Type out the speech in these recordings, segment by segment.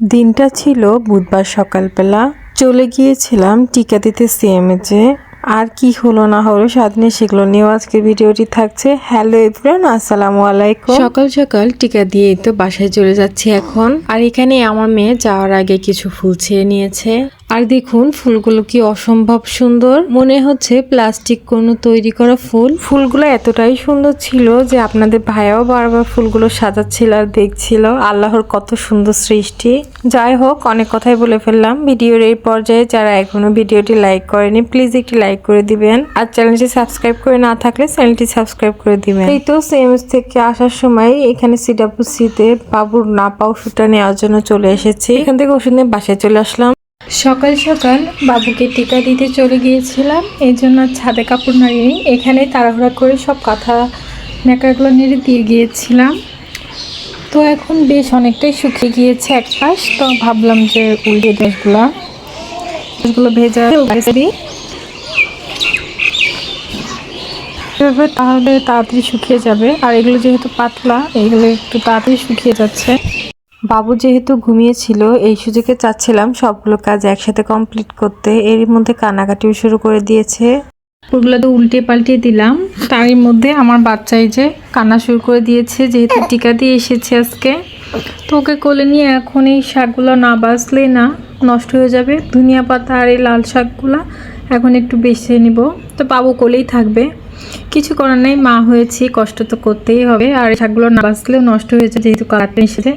দিনটা ছিল বুধবার সকালবেলা। চলে গিয়েছিলাম টিকা দিতে সিএমএচে আর কি হলো না হলো সাধনে শিখলো নিয়েও আজকের ভিডিওটি থাকছে। হ্যালো এভরিওয়ান আসসালামু আলাইকুম। সকাল সকাল টিকা দিয়ে তো বাসায় চলে যাচ্ছি এখন। আর এখানে আমার মেয়ে যাওয়ার আগে কিছু ফুল ছেড়ে নিয়েছে। আর দেখুন, ফুলগুলো কি অসম্ভব সুন্দর। মনে হচ্ছে প্লাস্টিক কোনো তৈরি করা ফুল। ফুলগুলো এতটাই সুন্দর ছিল যে আপনাদের ভাইয়াও বারবার ফুলগুলো সাজাচ্ছিল আর দেখছিল। আল্লাহর কত সুন্দর সৃষ্টি। যাই হোক, অনেক কথাই বলে ফেললাম। ভিডিওর এই পর্যায়ে যারা এখনও ভিডিওটি লাইক করেনি, প্লিজ একটি লাইক করে দিবেন। আর চ্যানেলটি সাবস্ক্রাইব করে না থাকলে চ্যানেলটি সাবস্ক্রাইব করে দিবেন। এই তো সিএমএস থেকে আসার সময় এখানে সিডাপুসিতে বাবুর নাপা ওষুধটা নেওয়ার জন্য চলে এসেছি। এখান থেকে ওষুধ নিয়ে বাসায় চলে আসলাম। সকাল সকাল বাবুকে টিকা দিতে চলে গিয়েছিলাম। এই জন্য ছাদে কাপড় নাড়িয়ে এখানে তাড়াহুড়া করে সব কাঁথা ন্যাকড়াগুলো নেড়ে দিয়ে গিয়েছিলাম। তো এখন বেশ অনেকটাই শুকিয়ে গিয়েছে এক পাশ। তো ভাবলাম যে উল্টে ড্রেসগুলো ভেজা ভেজে দিই তাহলে তাড়াতাড়ি শুকিয়ে যাবে। আর এগুলো যেহেতু পাতলা, এগুলো একটু তাড়াতাড়ি শুকিয়ে যাচ্ছে। বাবু যেহেতু ঘুমিয়েছিল, এই সুযোগে চাচ্ছিলাম সবগুলো কাজ একসাথে কমপ্লিট করতে। এর মধ্যে কানাকাটিও শুরু করে দিয়েছে। ওগুলো তো উল্টে পাল্টে দিলাম। তারই মধ্যে আমার বাচ্চাই যে কান্না শুরু করে দিয়েছে, যেহেতু টিকা দিয়ে এসেছে আজকে। তো ওকে কোলে নিয়ে এখন এই শাকগুলো না বাঁচলে না নষ্ট হয়ে যাবে। ধনিয়া পাতা আর এই লাল শাকগুলো এখন একটু বেছে নিব। তো বাবু কোলেই থাকবে। কিছু করার নেই, মা হয়েছি, কষ্ট তো করতেই হবে। আর এই শাকগুলো না বাঁচলেও নষ্ট হয়ে যায় যেহেতু কালারটা এসেছে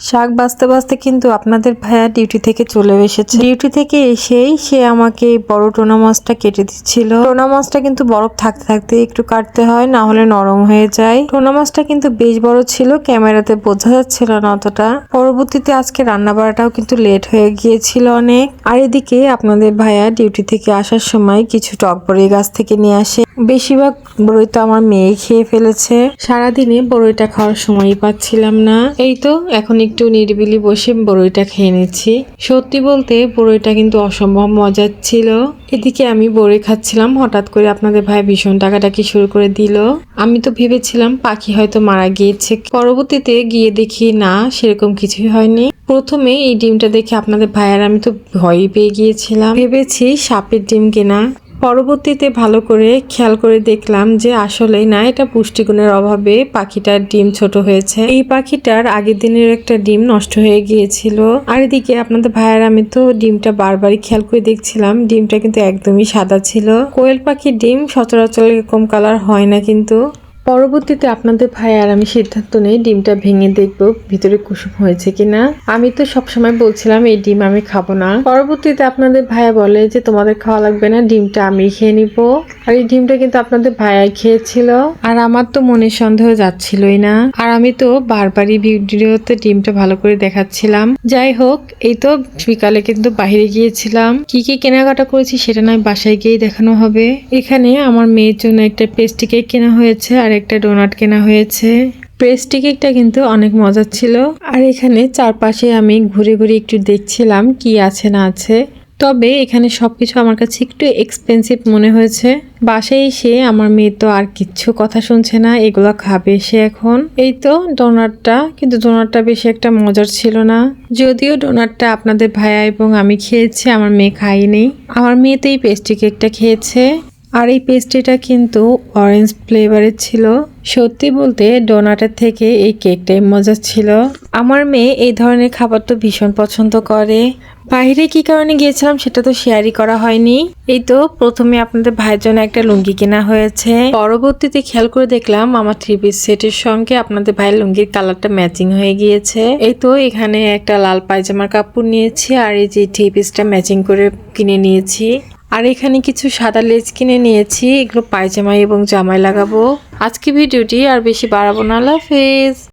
শাক বাঁচতে বাঁচতে কিন্তু আপনাদের ভাইয়া ডিউটি থেকে চলে এসেছে। ডিউটি থেকে এসেই সে আমাকে বড় টোনা মাছটা কেটে দিচ্ছিল। টোনা মাছটা কিন্তু বরফ থাকতে থাকতে একটু কাটতে হয়, না হলে নরম হয়ে যায়। টোনা মাছটা কিন্তু বেশ বড় ছিল, ক্যামেরাতে বোঝা যাচ্ছিল না অতটা। পরবর্তীতে আজকে রান্না বাড়াটাও কিন্তু লেট হয়ে গিয়েছিল অনেক। আর এদিকে আপনাদের ভাইয়া ডিউটি থেকে আসার সময় কিছু টক বড়ি গাছ থেকে নিয়ে আসে। বেশিরভাগ বড়ই তো আমার মেয়ে খেয়ে ফেলেছে। সারাদিনে বড়ইটা খাওয়ার সময়ই পাচ্ছিলাম না। এই তো এখন একটু নিরিবিলি বসে বড়ইটা খেয়ে নিচ্ছি। সত্যি বলতে বড়ইটা কিন্তু অসম্ভব মজার ছিল। এদিকে আমি বড়ই খাচ্ছিলাম, হঠাৎ করে আপনাদের ভাই ভীষণ টাকাটাকি শুরু করে দিল। আমি তো ভেবেছিলাম পাখি হয়তো মারা গিয়েছে। পরবর্তীতে গিয়ে দেখি না, সেরকম কিছুই হয়নি। প্রথমে এই ডিমটা দেখে আপনাদের ভাইয়ার আমি তো ভয়ই পেয়ে গিয়েছিলাম। ভেবেছি সাপের ডিম কেনা। পরবর্তীতে ভালো করে খেয়াল করে দেখলাম যে আসলে না, এটা পুষ্টিগুণের অভাবে পাখিটার ডিম ছোট হয়েছে। এই পাখিটার আগের দিনের একটা ডিম নষ্ট হয়ে গিয়েছিল। আর এদিকে আপনাদের ভাইয়ের, আমি তো ডিমটা বারবারই খেয়াল করে দেখছিলাম। ডিমটা কিন্তু একদমই সাদা ছিল। কোয়েল পাখির ডিম সচরাচর এরকম কালার হয় না কিন্তু। পরবর্তীতে আপনাদের ভাই আর আমি সিদ্ধান্ত নেই ডিমটা ভেঙে দেখব ভিতরে কুসুম হয়েছে কিনা। আমি তো সবসময় বলছিলাম, এই ডিম আমি খাব না। পরবর্তীতে আপনাদের ভাইয়া বলে যে, তোমাদের খাওয়া লাগবে না, ডিমটা আমি খেয়ে নিব। আর এই ডিমটা কিন্তু আপনাদের ভাইয়াই খেয়েছিল। আর আমার তো মনে সন্দেহ যাচ্ছিলই না। আর আমি তো বারবারই ভিডিওতে ডিমটা ভালো করে দেখাচ্ছিলাম। যাই হোক, এই তো বিকালে কিন্তু বাইরে গিয়েছিলাম। কি কি কেনাকাটা করেছি সেটা নয় বাসায় গিয়েই দেখানো হবে। এখানে আমার মেয়ের জন্য একটা পেস্ট্রি কেক কেনা হয়েছে। আর একটা ডোনাট কেনা হয়েছে। পেস্ট্রি কেকটা কিন্তু অনেক মজার ছিল। আর এখানে চারপাশে আমি ঘুরে ঘুরে একটু দেখছিলাম কি আছে না আছে। তবে এখানে সবকিছু আমার কাছে একটু এক্সপেন্সিভ মনে হয়েছে। বাসায় এসে আমার মেয়ে তো আর কিচ্ছু কথা শুনছে না, এগুলো খাবে সে এখন। এই তো ডোনাটটা কিন্তু ডোনাটটা বেশি একটা মজার ছিল না। যদিও ডোনাটটা আপনাদের ভাইয়া এবং আমি খেয়েছি, আমার মেয়ে খাইনি আমার মেয়ে তো এই পেস্ট্রি কেকটা খেয়েছে। আর এই পেস্ট্রিটা কিন্তু অরেঞ্জ ফ্লেভারের ছিল। সত্যি বলতে ডোনাটের থেকে এই কেকটাই মজা ছিল। আমার মেয়ে এই ধরনের খাবার তো ভীষণ পছন্দ করে। বাইরে কি কারণে গিয়েছিলাম সেটা তো শেয়ারই করা হয়নি। এই তো প্রথমে আপনাদের ভাইয়ের জন্য একটা লুঙ্গি কেনা হয়েছে। পরবর্তীতে খেয়াল করে দেখলাম আমার থ্রি পিস সেটের সঙ্গে আপনাদের ভাইয়ের লুঙ্গির কালারটা ম্যাচিং হয়ে গিয়েছে। এই তো এখানে একটা লাল পায়জামার কাপড় নিয়েছি আর এই যে থ্রি পিসটা ম্যাচিং করে কিনে নিয়েছি। আর এখানে কিছু সাদা লেজ কিনে নিয়েছি, এগুলো পায়জামাই এবং জামায় লাগাবো। আজকে ভিডিওটি আর বেশি বাড়াবো না, আল্লাহ